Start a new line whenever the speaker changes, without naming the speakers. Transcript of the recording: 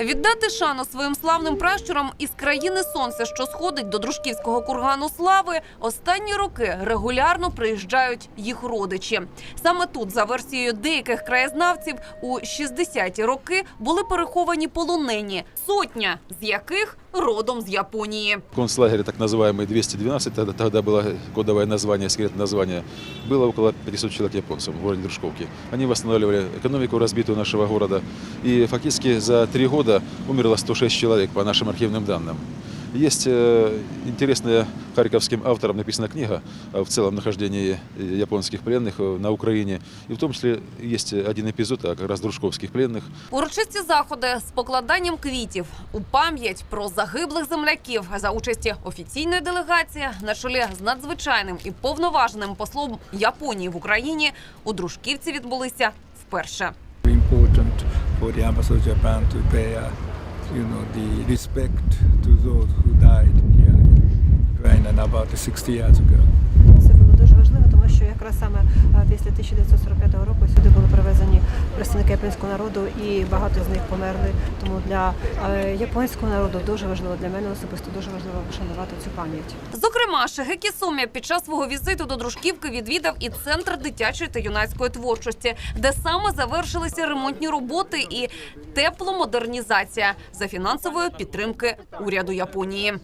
Віддати шану своїм славним пращурам із країни сонця, що сходить до дружківського кургану слави, останні роки регулярно приїжджають їх родичі. Саме тут, за версією деяких краєзнавців, у 60-ті роки були переховані полонені, сотня з яких родом з Японії.
концлагере, так называемый 212, тогда, тогда было кодовое название, секретное название, было около 500 человек японцев в городе Дружковки. Они восстанавливали экономику разбитую нашего города. И фактически за три года умерло 106 человек, по нашим архивным данным. Есть э, интересная харьковским автором написана книга о в целом нахождении э, японских пленных э, на Украине. И в том числе есть один эпизод о как раз дружковских пленных,
Урочисті заходи з покладанням квітів у пам'ять про загиблих земляків за участі офіційної делегації на чолі з надзвичайним і повноваженим послом Японії в Україні у Дружківці відбулися вперше.
important for the ambassador of Japan to pay, uh, you know, the respect to those who died here in Ukraine and about 60 years ago.
Це було дуже важливо, тому що якраз саме е, після 1945 японського народу, і багато з них померли. Тому для е, японського народу дуже важливо для мене особисто дуже важливо вшанувати цю пам'ять.
Зокрема, Шигекі Сомія під час свого візиту до Дружківки відвідав і центр дитячої та юнацької творчості, де саме завершилися ремонтні роботи і тепломодернізація за фінансової підтримки уряду Японії.